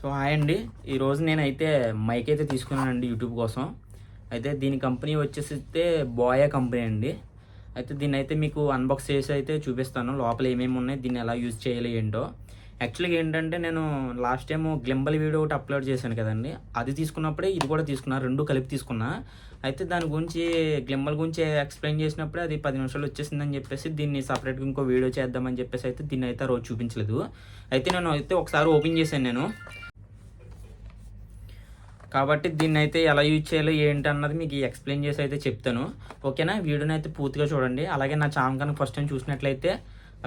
So hi అండి. ఈరోజు నేనైతే మైక్ అయితే తీసుకున్నానండి యూట్యూబ్ కోసం. అయితే దీని కంపెనీ వచ్చేసి అయితే బోయా కంపెనీ అండి. అయితే దీన్ని అయితే మీకు అన్బాక్స్ చేసి అయితే చూపిస్తాను. లోపల ఏమేమి ఉన్నాయి దీన్ని ఎలా యూజ్ చేయాలి ఏంటో. యాక్చువల్గా ఏంటంటే నేను లాస్ట్ టైం గ్లింబల్ వీడియో ఒకటి అప్లోడ్ చేశాను కదండి. అది తీసుకున్నప్పుడే ఇది కూడా తీసుకున్నా రెండు కలిపి తీసుకున్నా. అయితే దాని గురించి గ్లింబల్ గురించి ఎక్స్ప్లెయిన్ చేసినప్పుడే అది పది నిమిషాలు వచ్చేసిందని చెప్పేసి దీన్ని సపరేట్గా ఇంకో వీడియో చేద్దామని చెప్పేసి అయితే దీన్ని అయితే ఆ రోజు చూపించలేదు. అయితే నేను అయితే ఒకసారి ఓపెన్ చేశాను నేను. కాబట్టి దీన్ని అయితే ఎలా యూజ్ చేయాలో ఏంటి అన్నది మీకు ఎక్స్ప్లెయిన్ చేసి అయితే చెప్తాను. ఓకేనా వీడియోని అయితే పూర్తిగా చూడండి. అలాగే నా ఛానల్ కనుక ఫస్ట్ టైం చూసినట్లయితే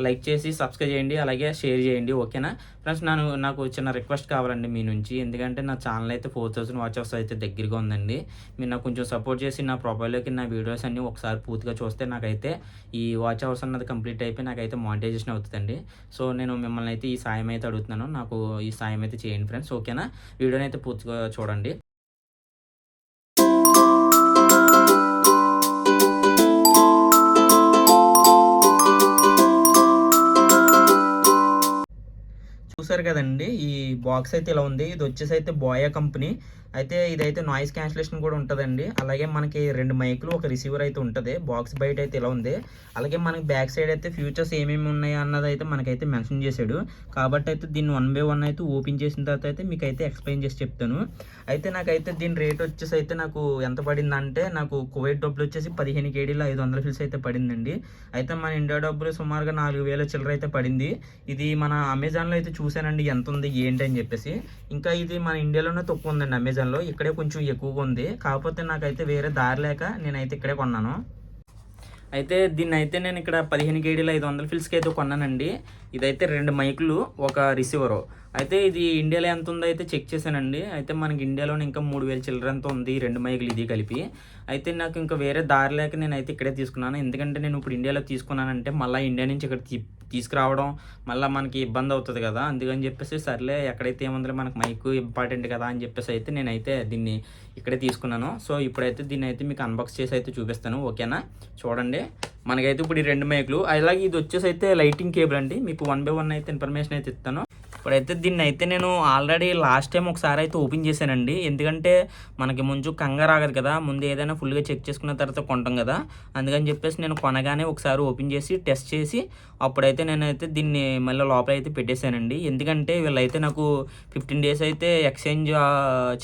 లైక్ చేసి సబ్స్క్రైబ్ చేయండి అలాగే షేర్ చేయండి ఓకేనా? ఫ్రెండ్స్ నన్ను నాకు చిన్న రిక్వెస్ట్ కావాలండి మీ నుంచి. ఎందుకంటే నా ఛానల్ అయితే ఫోర్ థౌసండ్ వాచ్ అయితే దగ్గరగా ఉందండి. మీరు నాకు కొంచెం సపోర్ట్ చేసి నా ప్రొఫైల్లోకి నా వీడియోస్ అన్నీ ఒకసారి పూర్తిగా చూస్తే నాకైతే ఈ వాచ్ అవర్స్ అన్నది కంప్లీట్ అయిపోయి నాకైతే మానిటైజేషన్ అవుతుందండి. సో నేను మిమ్మల్ని అయితే ఈ సాయం అయితే అడుగుతున్నాను. నాకు ఈ సాయం అయితే చేయండి ఫ్రెండ్స్ ఓకేనా? వీడియోని అయితే పూర్తిగా చూడండి. చూసారు కదండి? ఈ బాక్స్ అయితే ఇలా ఉంది. ఇది వచ్చేసి అయితే బోయా కంపెనీ. అయితే ఇదైతే నాయిస్ క్యాన్సిలేషన్ కూడా ఉంటుందండి. అలాగే మనకి రెండు మైకులు ఒక రిసీవర్ అయితే ఉంటుంది. బాక్స్ బయట అయితే ఇలా ఉంది. అలాగే మనకి బ్యాక్ సైడ్ అయితే ఫ్యూచర్స్ ఏమేమి ఉన్నాయి అన్నది అయితే మనకైతే మెన్షన్ చేశాడు. కాబట్టి అయితే దీన్ని వన్ బై వన్ అయితే ఓపెన్ చేసిన తర్వాత అయితే మీకు అయితే ఎక్స్ప్లెయిన్ చేసి చెప్తాను. అయితే నాకైతే దీని రేట్ వచ్చేసి అయితే నాకు ఎంత పడిందంటే నాకు కువైట్ డబ్బులు వచ్చేసి పదిహేను కేడీలో ఐదు వందల ఫిల్స్ అయితే పడిందండి. అయితే మన ఇండియా డబ్బులు సుమారుగా నాలుగు వేల చిల్లర అయితే పడింది. ఇది మన అమెజాన్లో అయితే చూశానండి ఎంత ఉంది ఏంటి అని చెప్పేసి. ఇంకా ఇది మన ఇండియాలోనే తక్కువ ఉందండి అమెజాన్లో ఇక్కడే కొంచెం ఎక్కువగా ఉంది. కాకపోతే నాకైతే వేరే దారి లేక నేనైతే ఇక్కడే కొన్నాను. అయితే దీన్ని అయితే నేను ఇక్కడ పదిహేను కేడీలు ఐదు వందల ఫిల్స్కి అయితే కొన్నానండి. ఇదైతే రెండు మైకులు ఒక రిసీవరు. అయితే ఇది ఇండియాలో ఎంత ఉందో అయితే చెక్ చేశానండి. అయితే మనకి ఇండియాలో ఇంకా మూడు వేల చిల్లర ఎంత ఉంది రెండు మైకులు ఇది కలిపి. అయితే నాకు ఇంకా వేరే దారి లేక నేను అయితే ఇక్కడే తీసుకున్నాను. ఎందుకంటే నేను ఇప్పుడు ఇండియాలో తీసుకున్నానంటే మళ్ళీ ఇండియా నుంచి ఇక్కడ తీసుకురావడం మళ్ళీ మనకి ఇబ్బంది అవుతుంది కదా. అందుకని చెప్పేసి సర్లే ఎక్కడైతే ఏముందో మనకు మైక్ ఇంపార్టెంట్ కదా అని చెప్పేసి అయితే నేనైతే దీన్ని ఇక్కడే తీసుకున్నాను. సో ఇప్పుడైతే దీన్ని అయితే మీకు అన్బాక్స్ చేసి అయితే చూపిస్తాను. ఓకేనా? చూడండి. మనకైతే ఇప్పుడు ఈ రెండు మైకులు. అలాగే ఇది వచ్చేసి అయితే లైటింగ్ కేబుల్ అండి. మీకు వన్ బై వన్ అయితే ఇన్ఫర్మేషన్ అయితే ఇస్తాను. ఇప్పుడైతే దీన్ని అయితే నేను ఆల్రెడీ లాస్ట్ టైం ఒకసారి అయితే ఓపెన్ చేశానండి. ఎందుకంటే మనకి ముందు కంగారు ఆగదు కదా. ముందు ఏదైనా ఫుల్గా చెక్ చేసుకున్న తర్వాత కొంటాం కదా. అందుకని చెప్పేసి నేను కొనగానే ఒకసారి ఓపెన్ చేసి టెస్ట్ చేసి అప్పుడైతే నేనైతే దీన్ని మళ్ళీ లోపల అయితే పెట్టేశానండి. ఎందుకంటే వీళ్ళైతే నాకు ఫిఫ్టీన్ డేస్ అయితే ఎక్స్చేంజ్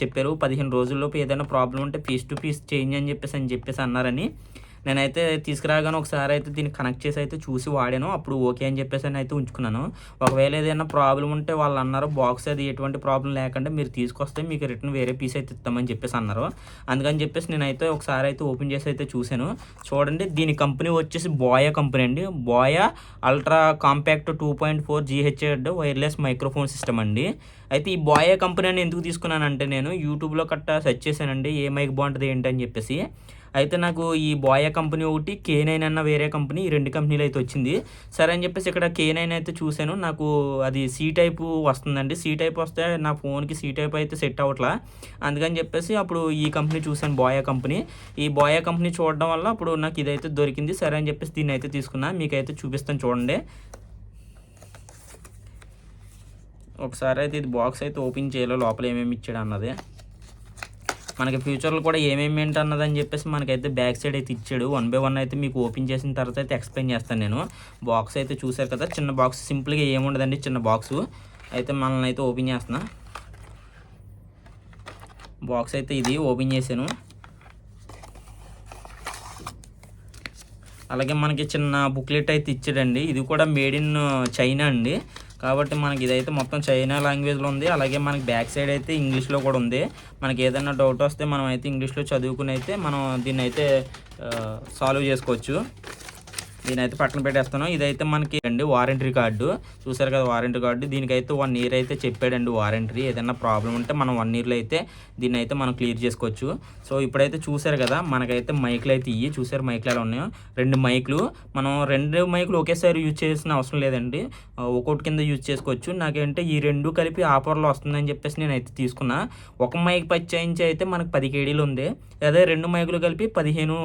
చెప్పారు. పదిహేను రోజుల్లోపు ఏదైనా ప్రాబ్లం ఉంటే పీస్ టు పీస్ చేంజ్ అని చెప్పేసి అని చెప్పేసి అన్నారని. నేనైతే తీసుకురాగానే ఒకసారి అయితే దీన్ని కనెక్ట్ చేసి అయితే చూసి వాడాను. అప్పుడు ఓకే అని చెప్పేసి అని అయితే ఉంచుకున్నాను. ఒకవేళ ఏదైనా ప్రాబ్లం ఉంటే వాళ్ళు అన్నారు బాక్స్ అది ఎటువంటి ప్రాబ్లం లేకుండా మీరు తీసుకొస్తే మీకు రిటర్న్ వేరే పీస్ అయితే ఇస్తామని చెప్పేసి అన్నారు. అందుకని చెప్పేసి నేనైతే ఒకసారి అయితే ఓపెన్ చేసి అయితే చూశాను. చూడండి దీని కంపెనీ వచ్చేసి బోయా కంపెనీ అండి. Boya ultra compact two point four G H Z wireless microphone system అండి. అయితే ఈ బోయా కంపెనీ అని ఎందుకు తీసుకున్నానంటే నేను యూట్యూబ్లో కట్ట సెర్చ్ చేశానండి. ఏ మైక్ బాగుంటుంది ఏంటి అని చెప్పేసి. అయితే నాకు ఈ బోయా కంపెనీ ఒకటి కే నైన్ అన్న వేరే కంపెనీ ఈ రెండు కంపెనీలు అయితే వచ్చింది. సరే అని చెప్పేసి ఇక్కడ కే నైన్ అయితే చూశాను. నాకు అది సి టైప్ వస్తుందండి. సి టైప్ వస్తే నా ఫోన్కి సి టైప్ అయితే సెట్ అవ్వట్లా. అందుకని చెప్పేసి అప్పుడు ఈ కంపెనీ చూశాను బోయా కంపెనీ. ఈ బోయా కంపెనీ చూడడం వల్ల అప్పుడు నాకు ఇదైతే దొరికింది. సరే అని చెప్పేసి దీన్ని అయితే తీసుకున్నా. మీకైతే చూపిస్తాను చూడండి. ఒకసారి అయితే ఇది బాక్స్ అయితే ఓపెన్ చేయాలో. లోపల ఏమేమి ఇచ్చాడు అన్నది. మనకి ఫ్యూచర్లో కూడా ఏమేమి ఏంటి అని చెప్పేసి మనకైతే బ్యాక్ సైడ్ అయితే ఇచ్చాడు. వన్ బై వన్ అయితే మీకు ఓపెన్ చేసిన తర్వాత అయితే ఎక్స్ప్లెయిన్ చేస్తాను నేను. బాక్స్ అయితే చూసారు కదా చిన్న బాక్స్ సింపుల్గా ఏముండదండి చిన్న బాక్స్ అయితే మనల్ని అయితే ఓపెన్ చేస్తున్నా. బాక్స్ అయితే ఇది ఓపెన్ చేశాను. అలాగే మనకి చిన్న బుక్లెట్ అయితే ఇచ్చాడండి. ఇది కూడా మేడ్ ఇన్ చైనా అండి. కాబట్టి మనకి ఇదైతే మొత్తం చైనా లాంగ్వేజ్లో ఉంది. అలాగే మనకి బ్యాక్ సైడ్ అయితే ఇంగ్లీష్లో కూడా ఉంది. మనకి ఏదైనా డౌట్ వస్తే మనం అయితే ఇంగ్లీష్లో చదువుకుని అయితే మనం దీన్ని అయితే సాల్వ్ చేసుకోవచ్చు. నేనైతే పక్కన పెట్టేస్తాను ఇదైతే మనకి అండి వారంటీ కార్డు. చూసారు కదా వారంటీ కార్డు. దీనికైతే వన్ ఇయర్ అయితే చెప్పాడండి వారంటీ ఏదైనా ప్రాబ్లం ఉంటే మనం వన్ ఇయర్లో అయితే దీన్ని అయితే మనం క్లియర్ చేసుకోవచ్చు. సో ఇప్పుడైతే చూసారు కదా మనకైతే మైకులు అయితే ఇవి చూసారు మైకులు ఎలా ఉన్నాయో? రెండు మైకులు. మనం రెండు మైకులు ఒకేసారి యూజ్ చేసిన అవసరం లేదండి. ఒక్కొక్కటి కింద యూజ్ చేసుకోవచ్చు. నాకేంటే ఈ రెండు కలిపి ఆఫర్లో వస్తుందని చెప్పేసి నేనైతే తీసుకున్నా. ఒక మైక్ పచ్చాయించి అయితే మనకు పది కేడీలు ఉంది. అదే రెండు మైకులు కలిపి పదిహేను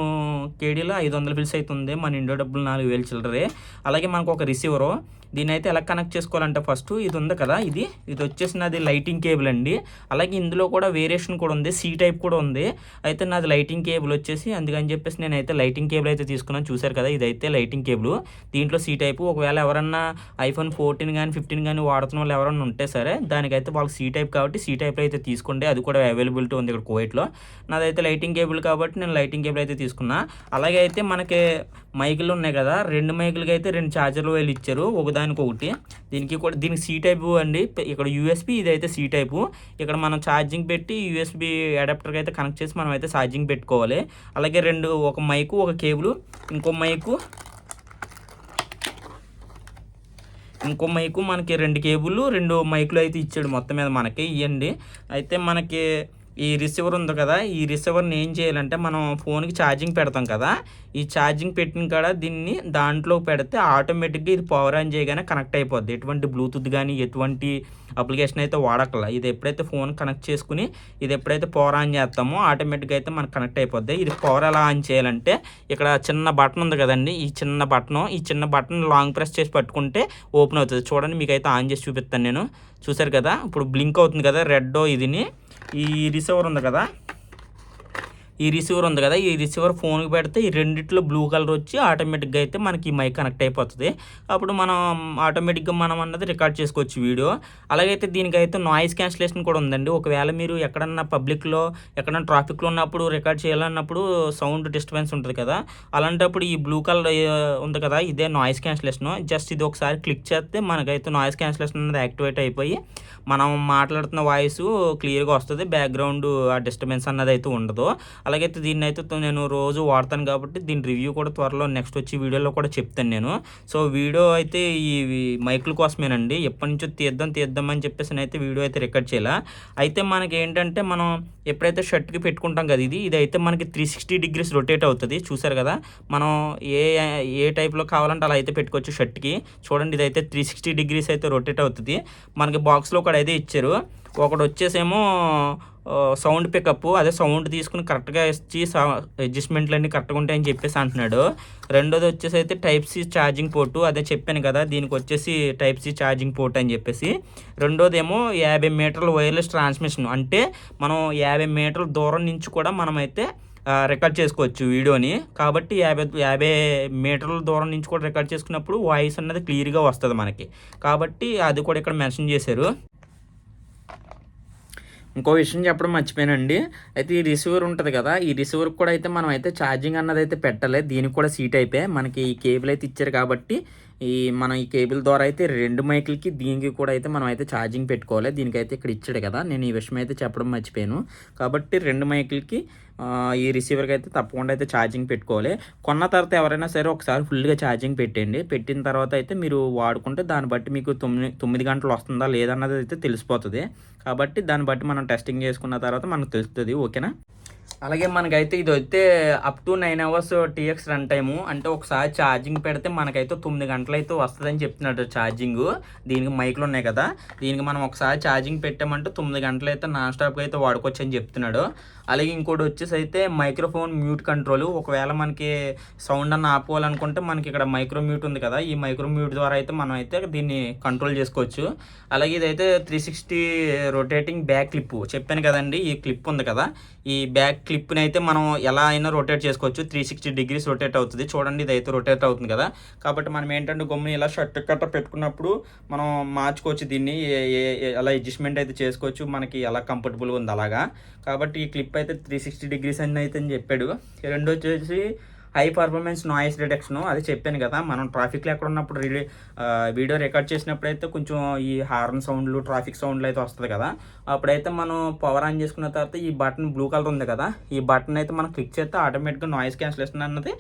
కేడీలు ఐదు వందల బిల్స్ అయితే ఉంది. మన ఇండో డబ్బులు నాలుగు వేలు చిల్లరే. అలాగే మనకు ఒక రిసీవరు. దీని అయితే ఎలా కనెక్ట్ చేసుకోవాలంటే ఫస్ట్ ఇది ఉంది కదా ఇది. ఇది వచ్చేసి నాది లైటింగ్ కేబుల్ అండి. అలాగే ఇందులో కూడా వేరియేషన్ కూడా ఉంది సి టైప్ కూడా ఉంది. అయితే నాది లైటింగ్ కేబుల్ వచ్చేసి అందుకని చెప్పేసి నేనైతే లైటింగ్ కేబుల్ అయితే తీసుకున్నాను. చూశారు కదా ఇదైతే లైటింగ్ కేబుల్ దీంట్లో సి టైప్ ఒకవేళ ఎవరన్నా ఐఫోన్ ఫోర్టీన్ కానీ ఫిఫ్టీన్ కానీ వాడుతున్న వాళ్ళు ఎవరన్నా ఉంటే సరే దానికైతే వాళ్ళకి సి టైప్ కాబట్టి సి టైప్లో అయితే తీసుకోండి. అది కూడా అవైలబిలిటీ ఉంది ఇక్కడ కోయిట్లో నాదైతే లైటింగ్ కేబుల్ కాబట్టి నేను లైటింగ్ కేబుల్ అయితే తీసుకున్నా. అలాగే అయితే మనకి మైకులు ఉన్నాయి కదా రెండు మైకులకి అయితే రెండు ఛార్జర్లు వేలు ఇచ్చారు ఒకదానికి ఒకటి దీనికి కూడా దీనికి సి టైపు అండి. ఇక్కడ యూఎస్బి ఇదైతే సి టైపు ఇక్కడ మనం ఛార్జింగ్ పెట్టి యూఎస్బి అడాప్టర్కి అయితే కనెక్ట్ చేసి మనం అయితే ఛార్జింగ్ పెట్టుకోవాలి. అలాగే రెండు ఒక మైకు ఒక కేబుల్ ఇంకో మైకు ఇంకో మైకు మనకి రెండు కేబుల్ రెండు మైకులు అయితే ఇచ్చాడు మొత్తం మీద మనకి. ఇవ్వండి అయితే మనకి ఈ రిసీవర్ ఉంది కదా ఈ రిసీవర్ని ఏం చేయాలంటే మనం ఫోన్కి ఛార్జింగ్ పెడతాం కదా ఈ ఛార్జింగ్ పెట్టిన కాడ దీన్ని దాంట్లో పెడితే ఆటోమేటిక్గా ఇది పవర్ ఆన్ చేయగానే కనెక్ట్ అయిపోద్ది. ఎటువంటి బ్లూటూత్ కానీ ఎటువంటి అప్లికేషన్ అయితే వాడకల ఇది ఎప్పుడైతే ఫోన్ కనెక్ట్ చేసుకుని ఇది ఎప్పుడైతే పవర్ ఆన్ చేస్తామో ఆటోమేటిక్గా అయితే మనకు కనెక్ట్ అయిపోద్ది. ఇది పవర్ ఎలా ఆన్ చేయాలంటే ఇక్కడ చిన్న బటన్ ఉంది కదండి ఈ చిన్న బటన్ ఈ చిన్న బటన్ లాంగ్ ప్రెస్ చేసి పట్టుకుంటే ఓపెన్ అవుతుంది. చూడండి మీకు అయితే ఆన్ చేసి చూపిస్తాను నేను. చూసారు కదా ఇప్పుడు బ్లింక్ అవుతుంది కదా రెడ్ ఇదిని ఈ రిసీవర్ ఉంది కదా? ఈ రిసీవర్ ఉంది కదా ఈ రిసీవర్ ఫోన్కి పెడితే ఈ రెండిట్లో బ్లూ కలర్ వచ్చి ఆటోమేటిక్గా అయితే మనకి ఈ మైక్ కనెక్ట్ అయిపోతుంది. అప్పుడు మనం ఆటోమేటిక్గా మనం అన్నది రికార్డ్ చేసుకోవచ్చు వీడియో. అలాగైతే దీనికైతే నాయిస్ క్యాన్సిలేషన్ కూడా ఉందండి. ఒకవేళ మీరు ఎక్కడన్నా పబ్లిక్లో ఎక్కడన్నా ట్రాఫిక్లో ఉన్నప్పుడు రికార్డ్ చేయాలన్నప్పుడు సౌండ్ డిస్టర్బెన్స్ ఉంటుంది కదా అలాంటప్పుడు ఈ బ్లూ కలర్ ఉంది కదా ఇదే నాయిస్ క్యాన్సిలేషన్. జస్ట్ ఇది ఒకసారి క్లిక్ చేస్తే మనకైతే నాయిస్ క్యాన్సిలేషన్ అనేది యాక్టివేట్ అయిపోయి మనం మాట్లాడుతున్న వాయిస్ క్లియర్గా వస్తుంది. బ్యాక్గ్రౌండ్ ఆ డిస్టర్బెన్స్ అన్నది అయితే ఉండదు. అలాగైతే దీన్ని అయితే నేను రోజు వాడతాను కాబట్టి దీని రివ్యూ కూడా త్వరలో నెక్స్ట్ వచ్చి వీడియోలో కూడా చెప్తాను నేను. సో వీడియో అయితే ఈ మైకుల కోసమేనండి. ఎప్పటి నుంచో తీద్దాం తీద్దాం అని చెప్పేసి అయితే వీడియో అయితే రికార్డ్ చేయాల. అయితే మనకి ఏంటంటే మనం ఎప్పుడైతే షర్ట్కి పెట్టుకుంటాం కదా ఇది ఇది అయితే మనకి త్రీ సిక్స్టీ డిగ్రీస్ రొటేట్ అవుతుంది. చూసారు కదా? మనం ఏ ఏ టైప్లో కావాలంటే అలా అయితే పెట్టుకోవచ్చు షర్ట్కి. చూడండి ఇదైతే త్రీ సిక్స్టీ డిగ్రీస్ అయితే రొటేట్ అవుతుంది. మనకి బాక్స్లో ఒకటి అయితే ఇచ్చారు. ఒకటి వచ్చేసేమో సౌండ్ పికప్ అదే సౌండ్ తీసుకుని కరెక్ట్గా ఇచ్చి అడ్జస్ట్మెంట్లు అన్నీ కరెక్ట్గా ఉంటాయని చెప్పేసి అంటున్నాడు. రెండోది వచ్చేసి అయితే టైప్ సి ఛార్జింగ్ పోర్టు అదే చెప్పాను కదా దీనికి వచ్చేసి టైప్ సి ఛార్జింగ్ పోర్ట్ అని చెప్పేసి. రెండోది ఏమో యాభై మీటర్ల వైర్లెస్ ట్రాన్స్మిషన్ అంటే మనం యాభై మీటర్ల దూరం నుంచి కూడా మనమైతే రికార్డ్ చేసుకోవచ్చు వీడియోని. కాబట్టి యాభై యాభై మీటర్ల దూరం నుంచి కూడా రికార్డ్ చేసుకున్నప్పుడు వాయిస్ అన్నది క్లియర్గా వస్తుంది మనకి. కాబట్టి అది కూడా ఇక్కడ మెన్షన్ చేశారు. ఇంకో విషయం చెప్పడం మర్చిపోయానండి. అయితే ఈ రిసీవర్ ఉంటుంది కదా ఈ రిసీవర్ కూడా అయితే మనం అయితే ఛార్జింగ్ అన్నది అయితే పెట్టలేదు దీనికి కూడా సీట్ అయిపోయి మనకి ఈ కేబుల్ అయితే ఇచ్చారు కాబట్టి ఈ మనం ఈ కేబుల్ ద్వారా అయితే రెండు మైకులకి దీనికి కూడా అయితే మనం అయితే ఛార్జింగ్ పెట్టుకోవాలి. దీనికైతే ఇక్కడ ఇచ్చాడు కదా. నేను ఈ విషయం అయితే చెప్పడం మర్చిపోయాను. కాబట్టి రెండు మైకులకి ఈ రిసీవర్కి అయితే తప్పకుండా అయితే ఛార్జింగ్ పెట్టుకోవాలి. కొన్న తర్వాత ఎవరైనా సరే ఒకసారి ఫుల్గా ఛార్జింగ్ పెట్టండి. పెట్టిన తర్వాత అయితే మీరు వాడుకుంటే దాన్ని బట్టి మీకు తొమ్మిది తొమ్మిది గంటలు వస్తుందా లేదన్నది అయితే తెలిసిపోతుంది. కాబట్టి దాన్ని బట్టి మనం టెస్టింగ్ చేసుకున్న తర్వాత మనకు తెలుస్తుంది. ఓకేనా? అలాగే మనకైతే ఇది అయితే up to nine hours TX run time అంటే ఒకసారి ఛార్జింగ్ పెడితే మనకైతే తొమ్మిది గంటలు అయితే వస్తుందని చెప్తున్నాడు ఛార్జింగ్ దీనికి మైక్లు ఉన్నాయి కదా. దీనికి మనం ఒకసారి ఛార్జింగ్ పెట్టామంటే తొమ్మిది గంటలు అయితే నాన్ స్టాప్గా అయితే వాడుకోవచ్చు అని చెప్తున్నాడు. అలాగే ఇంకోటి వచ్చేసి అయితే మైక్రోఫోన్ మ్యూట్ కంట్రోల్ ఒకవేళ మనకి సౌండ్ అన్న ఆపుకోవాలనుకుంటే మనకి ఇక్కడ మైక్రో మ్యూట్ ఉంది కదా. ఈ మైక్రో మ్యూట్ ద్వారా అయితే మనం అయితే దీన్ని కంట్రోల్ చేసుకోవచ్చు. అలాగే ఇదైతే three sixty rotating back clip చెప్పాను కదండి ఈ క్లిప్ ఉంది కదా. ఈ బ్యాక్ క్లిప్ క్లిప్ని అయితే మనం ఎలా అయినా రొటేట్ చేసుకోవచ్చు. త్రీ సిక్స్టీ డిగ్రీస్ రొటేట్ అవుతుంది. చూడండి ఇది అయితే రొటేట్ అవుతుంది కదా. కాబట్టి మనం ఏంటంటే గమ్ముని ఇలా షర్ట్ కట్ట పెట్టుకున్నప్పుడు మనం మార్చుకోవచ్చు దీన్ని. ఏ- ఏ- అలా అడ్జస్ట్మెంట్ అయితే చేసుకోవచ్చు. మనకి ఎలా కంఫర్టబుల్గా ఉంది అలాగా. కాబట్టి ఈ క్లిప్ అయితే త్రీ సిక్స్టీ డిగ్రీస్ అని అయితే అని చెప్పాడు రెండు వచ్చేసి హై పర్ఫార్మెన్స్ నాయిస్ రిడక్షన్ అది చెప్పాను కదా. మనం ట్రాఫిక్లో ఎక్కడ ఉన్నప్పుడు వీడియో రికార్డ్ చేసినప్పుడు అయితే కొంచెం ఈ హార్న్ సౌండ్లు ట్రాఫిక్ సౌండ్లు అయితే వస్తుంది కదా. అప్పుడైతే మనం పవర్ ఆన్ చేసుకున్న తర్వాత ఈ బటన్ బ్లూ కలర్ ఉంది కదా. ఈ బటన్ అయితే మనం క్లిక్ చేస్తే ఆటోమేటిక్గా నాయిస్ క్యాన్సిలేషన్ అన్నది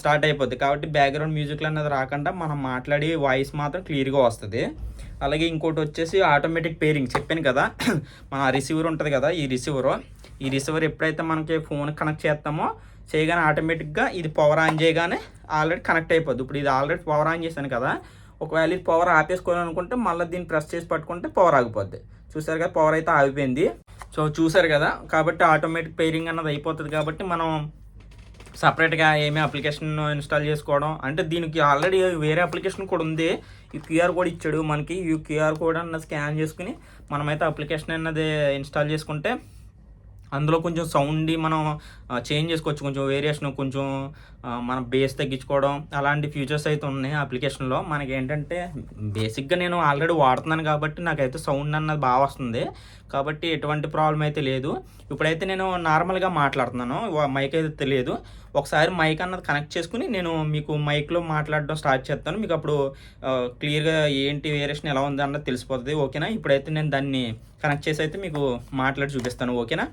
స్టార్ట్ అయిపోద్ది. కాబట్టి బ్యాక్గ్రౌండ్ మ్యూజిక్లు అన్నది రాకుండా మనం మాట్లాడి వాయిస్ మాత్రం క్లియర్గా వస్తుంది. అలాగే ఇంకోటి వచ్చేసి ఆటోమేటిక్ పేరింగ్. చెప్పాను కదా. మన రిసీవర్ ఉంటుంది కదా ఈ రిసీవర్. ఈ రిసీవర్ ఎప్పుడైతే మనకి ఫోన్ కనెక్ట్ చేస్తామో చేయగానే ఆటోమేటిక్గా ఇది పవర్ ఆన్ చేయగానే ఆల్రెడీ కనెక్ట్ అయిపోద్ది. ఇప్పుడు ఇది ఆల్రెడీ పవర్ ఆన్ చేశాను కదా ఒకవేళ ఇది పవర్ ఆపేసుకోవాలనుకుంటే మళ్ళీ దీన్ని ప్రెస్ చేసి పట్టుకుంటే పవర్ ఆగిపోద్ది. చూసారు కదా పవర్ అయితే ఆగిపోయింది. సో చూసారు కదా కాబట్టి ఆటోమేటిక్ పేరింగ్ అన్నది అయిపోతుంది కాబట్టి మనం సపరేట్గా ఏమి అప్లికేషన్ ఇన్స్టాల్ చేసుకోవడం అంటే దీనికి ఆల్రెడీ వేరే అప్లికేషన్ కూడా ఉంది. ఈ క్యూఆర్ కోడ్ ఇచ్చాడు మనకి ఈ క్యూఆర్ కోడ్ అన్నది స్కాన్ చేసుకుని మనమైతే అప్లికేషన్ అన్నది ఇన్స్టాల్ చేసుకుంటే అందులో కొంచెం సౌండ్ మనం చేంజ్ చేసుకోవచ్చు. కొంచెం వేరియేషన్ కొంచెం మన బేస్ తగ్గించుకోవడం అలాంటి ఫీచర్స్ అయితే ఉన్నాయి అప్లికేషన్లో మనకి ఏంటంటే బేసిక్గా నేను ఆల్రెడీ వాడుతున్నాను కాబట్టి నాకైతే సౌండ్ అన్నది బాగా వస్తుంది. కాబట్టి ఎటువంటి ప్రాబ్లం అయితే లేదు. ఇప్పుడైతే నేను నార్మల్గా మాట్లాడుతున్నాను. మైక్ అయితే తెలియదు. ఒకసారి మైక్ అన్నది కనెక్ట్ చేసుకుని నేను మీకు మైక్లో మాట్లాడడం స్టార్ట్ చేస్తాను. మీకు అప్పుడు క్లియర్గా ఏంటి వేరియేషన్ ఎలా ఉంది అన్నది తెలిసిపోతుంది. ఓకేనా? ఇప్పుడైతే నేను దాన్ని కనెక్ట్ చేసి అయితే మీకు మాట్లాడి చూపిస్తాను. ఓకేనా?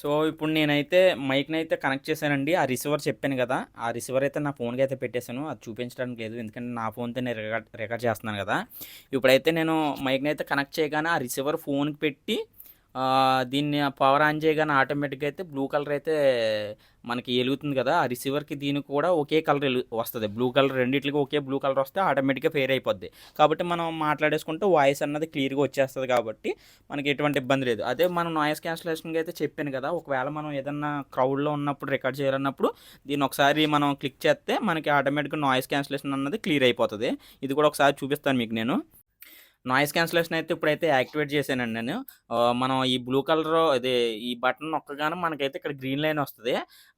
సో ఇప్పుడు నేనైతే మైక్ని అయితే కనెక్ట్ చేశానండి. ఆ రిసీవర్ చెప్పాను కదా. ఆ రిసీవర్ అయితే నా ఫోన్కి అయితే పెట్టేశాను. అది చూపించడానికి లేదు. ఎందుకంటే నా ఫోన్తో నేను రికార్డ్ రికార్డ్ చేస్తున్నాను కదా. ఇప్పుడైతే నేను మైక్ని అయితే కనెక్ట్ చేయగానే ఆ రిసీవర్ ఫోన్కి పెట్టి దీన్ని పవర్ ఆన్ చేయగానే ఆటోమేటిక్గా అయితే బ్లూ కలర్ అయితే మనకి వెలుగుతుంది కదా. ఆ రిసీవర్కి దీనికి కూడా ఒకే కలర్ వస్తుంది. బ్లూ కలర్ రెండింటికి ఒకే బ్లూ కలర్ వస్తే ఆటోమేటిక్గా ఫెయిర్ అయిపోద్ది. కాబట్టి మనం మాట్లాడేసుకుంటే వాయిస్ అన్నది క్లియర్గా వచ్చేస్తుంది కాబట్టి మనకి ఎటువంటి ఇబ్బంది లేదు. అదే మనం నాయిస్ క్యాన్సిలేషన్కి అయితే చెప్పాను కదా. ఒకవేళ మనం ఏదన్నా క్రౌడ్లో ఉన్నప్పుడు రికార్డ్ చేయాలన్నప్పుడు దీన్ని ఒకసారి మనం క్లిక్ చేస్తే మనకి ఆటోమేటిక్గా నాయిస్ క్యాన్సిలేషన్ అన్నది క్లియర్ అయిపోతుంది. ఇది కూడా ఒకసారి చూపిస్తాను మీకు నేను. నాయిస్ క్యాన్సిలేషన్ అయితే ఇప్పుడైతే యాక్టివేట్ చేశానండి నేను. మనం ఈ బ్లూ కలర్ అదే ఈ బటన్ నొక్కగానే మనకైతే ఇక్కడ గ్రీన్ లైన్ వస్తుంది.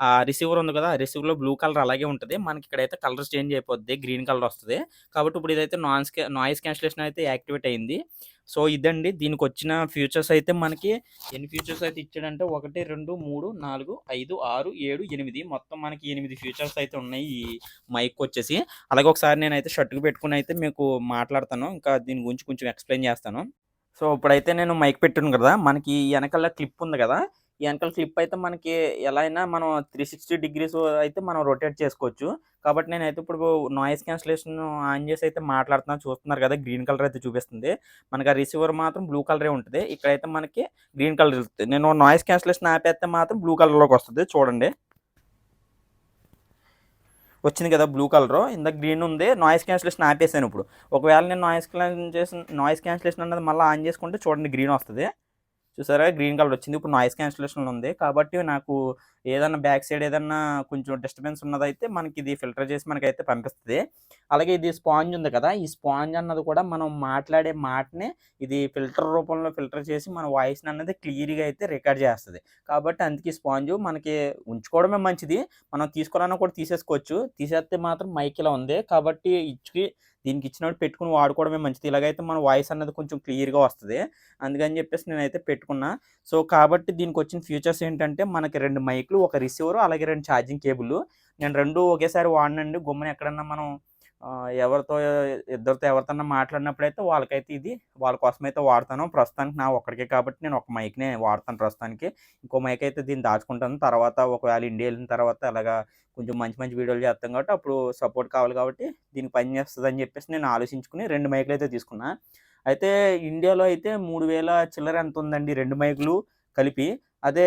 ఆ రిసీవర్ ఉంది కదా రిసీవర్లో బ్లూ కలర్ అలాగే ఉంటుంది. మనకి ఇక్కడైతే కలర్ చేంజ్ అయిపోద్ది గ్రీన్ కలర్ వస్తుంది. కాబట్టి ఇప్పుడు ఇదైతే నాయిస్ నాయిస్ క్యాన్సిలేషన్ అయితే యాక్టివేట్ అయింది. సో ఇదండి. దీనికి వచ్చిన ఫ్యూచర్స్ అయితే మనకి ఎన్ని ఫ్యూచర్స్ అయితే ఇచ్చాడంటే ఒకటి రెండు మూడు నాలుగు ఐదు ఆరు ఏడు ఎనిమిది. మొత్తం మనకి ఎనిమిది ఫ్యూచర్స్ అయితే ఉన్నాయి ఈ మైక్ వచ్చేసి. అలాగే ఒకసారి నేనైతే షర్ట్కి పెట్టుకుని అయితే మీకు మాట్లాడతాను. ఇంకా దీని గురించి కొంచెం ఎక్స్ప్లెయిన్ చేస్తాను. సో ఇప్పుడైతే నేను మైక్ పెట్టును కదా మనకి వెనకాల క్లిప్ ఉంది కదా వెనకాల క్లిప్ అయితే మనకి ఎలా అయినా మనం త్రీ సిక్స్టీ డిగ్రీస్ అయితే మనం రొటేట్ చేసుకోవచ్చు. కాబట్టి నేనైతే ఇప్పుడు నాయిస్ క్యాన్సిలేషన్ ఆన్ చేసి అయితే మాట్లాడుతున్నాను చూస్తున్నారు కదా గ్రీన్ కలర్ అయితే చూపిస్తుంది. మనకి ఆ రిసీవర్ మాత్రం బ్లూ కలరే ఉంటుంది. ఇక్కడైతే మనకి గ్రీన్ కలర్ వెళ్తుంది నేను నాయిస్ క్యాన్సిలేషన్ ఆపేస్తే మాత్రం బ్లూ కలర్లోకి వస్తుంది. చూడండి. వచ్చింది కదా బ్లూ కలర్ ఇంత గ్రీన్ ఉంది. నాయిస్ క్యాన్సిలేషన్ ఆపేసాను ఇప్పుడు. ఒకవేళ నేను నాయిస్ క్యాన్సిలేషన్ నాయిస్ క్యాన్సిలేషన్ అన్నది మళ్ళీ ఆన్ చేసుకుంటే చూడండి గ్రీన్ వస్తుంది. చూసారా? గ్రీన్ కలర్ వచ్చింది. ఇప్పుడు నాయిస్ క్యాన్సిలేషన్ ఉంది. కాబట్టి నాకు ఏదన్నా బ్యాక్ సైడ్ ఏదన్నా కొంచెం డిస్టర్బెన్స్ ఉన్నదైతే మనకి ఇది ఫిల్టర్ చేసి మనకైతే పంపిస్తుంది. అలాగే ఇది స్పాంజ్ ఉంది కదా? ఈ స్పాంజ్ అన్నది కూడా మనం మాట్లాడే మాటనే ఇది ఫిల్టర్ రూపంలో ఫిల్టర్ చేసి మన వాయిస్ని అన్నది క్లియర్గా అయితే రికార్డ్ చేస్తుంది. కాబట్టి అందుకే స్పాంజ్ మనకి ఉంచుకోవడమే మంచిది. మనం తీసుకోవాలన్నా కూడా తీసేసుకోవచ్చు. తీసేస్తే మాత్రం మైక్ ఇలా ఉంది. కాబట్టి ఇచ్చి దీనికి ఇచ్చినప్పుడు పెట్టుకుని వాడుకోవడమే మంచిది. ఇలాగైతే మన వాయిస్ అన్నది కొంచెం క్లియర్గా వస్తుంది. అందుకని చెప్పేసి నేనైతే పెట్టుకున్నా. సో కాబట్టి దీనికి వచ్చిన ఫీచర్స్ ఏంటంటే మనకి రెండు మైక్లు ఒక రిసీవర్ అలాగే రెండు ఛార్జింగ్ కేబుల్. నేను రెండు ఒకేసారి వాడినండి. గుమ్మని ఎక్కడన్నా మనం ఎవరితో ఇద్దరితో ఎవరితోన్నా మాట్లాడినప్పుడైతే వాళ్ళకైతే ఇది వాళ్ళ కోసం అయితే వాడతాను. ప్రస్తుతానికి నా ఒక్కడికే కాబట్టి నేను ఒక మైక్నే వాడతాను ప్రస్తుతానికి. ఇంకో మైక్ అయితే దీన్ని దాచుకుంటాను. తర్వాత ఒకవేళ ఇండియా వెళ్ళిన తర్వాత అలాగా కొంచెం మంచి మంచి వీడియోలు చేస్తాం కాబట్టి అప్పుడు సపోర్ట్ కావాలి కాబట్టి దీనికి పని చేస్తుంది అని చెప్పేసి నేను ఆలోచించుకుని రెండు మైకులు అయితే తీసుకున్నా. అయితే ఇండియాలో అయితే మూడు వేల చిల్లర ఎంత ఉందండి రెండు మైకులు కలిపి. అదే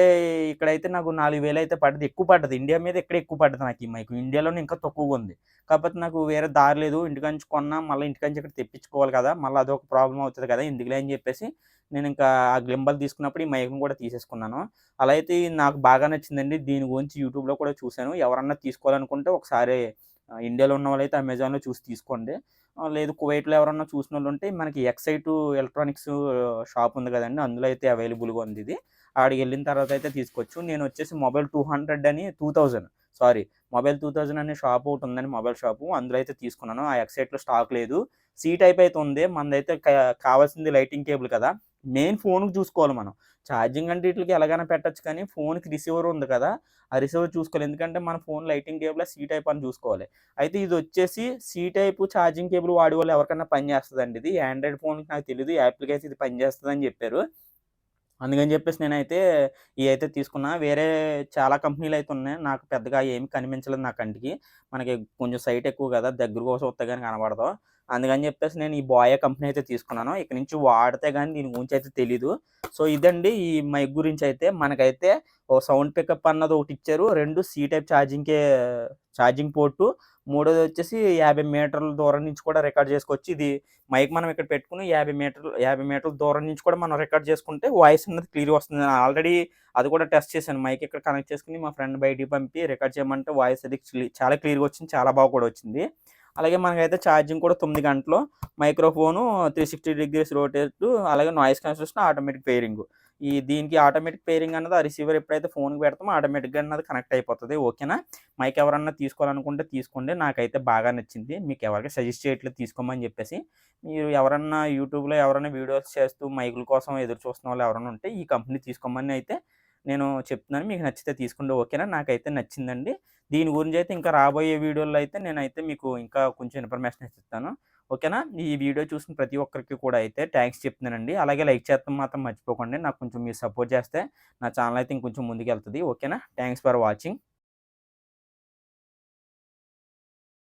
ఇక్కడైతే నాకు నాలుగు వేలు అయితే పడ్డది ఎక్కువ పడ్డది. ఇండియా మీద ఇక్కడ ఎక్కువ పడ్డది నాకు ఈ మైకు. ఇండియాలోనే ఇంకా తక్కువగా ఉంది. కాకపోతే నాకు వేరే దారి లేదు. ఇంటికంచి కొన్నా మళ్ళీ ఇంటికంచి ఇక్కడ తెప్పించుకోవాలి కదా మళ్ళీ అదొక ప్రాబ్లం అవుతుంది కదా ఎందుకులే అని చెప్పేసి నేను ఇంకా ఆ గ్లింబల్ తీసుకున్నప్పుడు ఈ మైక్ని కూడా తీసేసుకున్నాను. అలా అయితే నాకు బాగా నచ్చిందండి. దీని గురించి యూట్యూబ్లో కూడా చూశాను. ఎవరన్నా తీసుకోవాలనుకుంటే ఒకసారి ఇండియాలో ఉన్న వాళ్ళైతే అమెజాన్లో చూసి తీసుకోండి. లేదు కువైట్లో ఎవరన్నా చూసిన వాళ్ళు ఉంటే మనకి ఎక్సైట్ ఎలక్ట్రానిక్స్ షాప్ ఉంది కదండి అందులో అయితే అవైలబుల్గా ఉంది ఇది. ఆడికి వెళ్ళిన తర్వాత అయితే తీసుకోవచ్చు నేను వచ్చేసి మొబైల్ టూ హండ్రెడ్ అని two thousand. Sorry mobile two thousand అనే షాప్ ఒకటి ఉందని మొబైల్ షాపు. అందులో అయితే తీసుకున్నాను. ఆ ఎక్సైట్లో స్టాక్ లేదు. సీ టైప్ అయితే ఉంది. మనదైతే కావాల్సింది లైటింగ్ కేబుల్ కదా. మెయిన్ ఫోన్కి చూసుకోవాలి మనం. ఛార్జింగ్ అంటే వీటికి ఎలాగైనా పెట్టచ్చు కానీ ఫోన్కి రిసీవర్ ఉంది కదా. ఆ రిసీవర్ చూసుకోవాలి. ఎందుకంటే మన phone lighting cable C type అని చూసుకోవాలి. అయితే ఇది వచ్చేసి సీ టైప్ ఛార్జింగ్ కేబుల్ వాడి వాళ్ళు ఎవరికైనా పని చేస్తుందండి ఇది. ఆండ్రాయిడ్ ఫోన్కి నాకు తెలియదు యాపిల్కి అయితే ఇది పని చేస్తుందని చెప్పారు. అందుకని చెప్పేసి నేనైతే ఇవి అయితే తీసుకున్నా. వేరే చాలా కంపెనీలు అయితే ఉన్నాయి. నాకు పెద్దగా ఏమి కనిపించలేదు నా కంటికి. మనకి కొంచెం సైట్ ఎక్కువ కదా దగ్గర కోసం వస్తే కానీ కనబడదు. అందుకని చెప్పేసి నేను ఈ బాయ్ కంపెనీ అయితే తీసుకున్నాను. ఇక్కడ నుంచి వాడితే కానీ దీని గురించి అయితే తెలీదు. సో ఇదండి ఈ మైక్ గురించి అయితే. మనకైతే ఓ సౌండ్ పికప్ అన్నది ఒకటి ఇచ్చారు. రెండు సీ టైప్ ఛార్జింగ్కే ఛార్జింగ్ పోర్టు. మూడోది వచ్చేసి యాభై మీటర్ల దూరం నుంచి కూడా రికార్డ్ చేసుకోవచ్చు. ఇది మైక్ మనం ఇక్కడ పెట్టుకుని యాభై మీటర్లు యాభై మీటర్ల దూరం నుంచి కూడా మనం రికార్డ్ చేసుకుంటే వాయిస్ అనేది క్లియర్ వస్తుంది. ఆల్రెడీ అది కూడా టెస్ట్ చేశాను. మైక్ ఇక్కడ కనెక్ట్ చేసుకుని మా ఫ్రెండ్ బయటికి పంపి రికార్డ్ చేయమంటే వాయిస్ అది చాలా క్లియర్గా వచ్చింది చాలా బాగా కూడా వచ్చింది. అలాగే మనకైతే ఛార్జింగ్ కూడా తొమ్మిది గంటలు. Microphone three sixty degrees rotate అలాగే నాయిస్ క్యాన్సిలేషన్ ఆటోమేటిక్ పేరింగ్ ఈ దీనికి ఆటోమేటిక్ పేరింగ్ అన్నది ఆ రిసీవర్ ఎప్పుడైతే ఫోన్కి పెడతామో ఆటోమేటిక్గా అన్నది కనెక్ట్ అయిపోతుంది. ఓకేనా? మైక్ ఎవరన్నా తీసుకోవాలనుకుంటే తీసుకోండి. నాకైతే బాగా నచ్చింది. మీకు ఎవరికి సజెస్ట్ చేయట్లేదు తీసుకోమని చెప్పేసి. మీరు ఎవరన్నా యూట్యూబ్లో ఎవరైనా వీడియోస్ చేస్తూ మైకుల కోసం ఎదురు చూస్తున్న వాళ్ళు ఎవరైనా ఉంటే ఈ కంపెనీ తీసుకోమని అయితే నేను చెప్తున్నాను. మీకు నచ్చితే తీసుకోండి. ఓకేనా? నాకైతే నచ్చిందండి. దీని గురించి అయితే ఇంకా రాబోయే వీడియోలో అయితే నేనైతే మీకు ఇంకా కొంచెం ఇన్ఫర్మేషన్ ఇస్తాను. ఓకేనా? ఈ వీడియో చూసిన ప్రతి ఒక్కరికి కూడా అయితే థ్యాంక్స్ చెప్తున్నానండి. అలాగే లైక్ చేస్తాం మాత్రం మర్చిపోకండి. నాకు కొంచెం మీరు సపోర్ట్ చేస్తే నా ఛానల్ అయితే ఇంకొంచెం ముందుకు వెళ్తుంది ఓకేనా? Thanks for watching.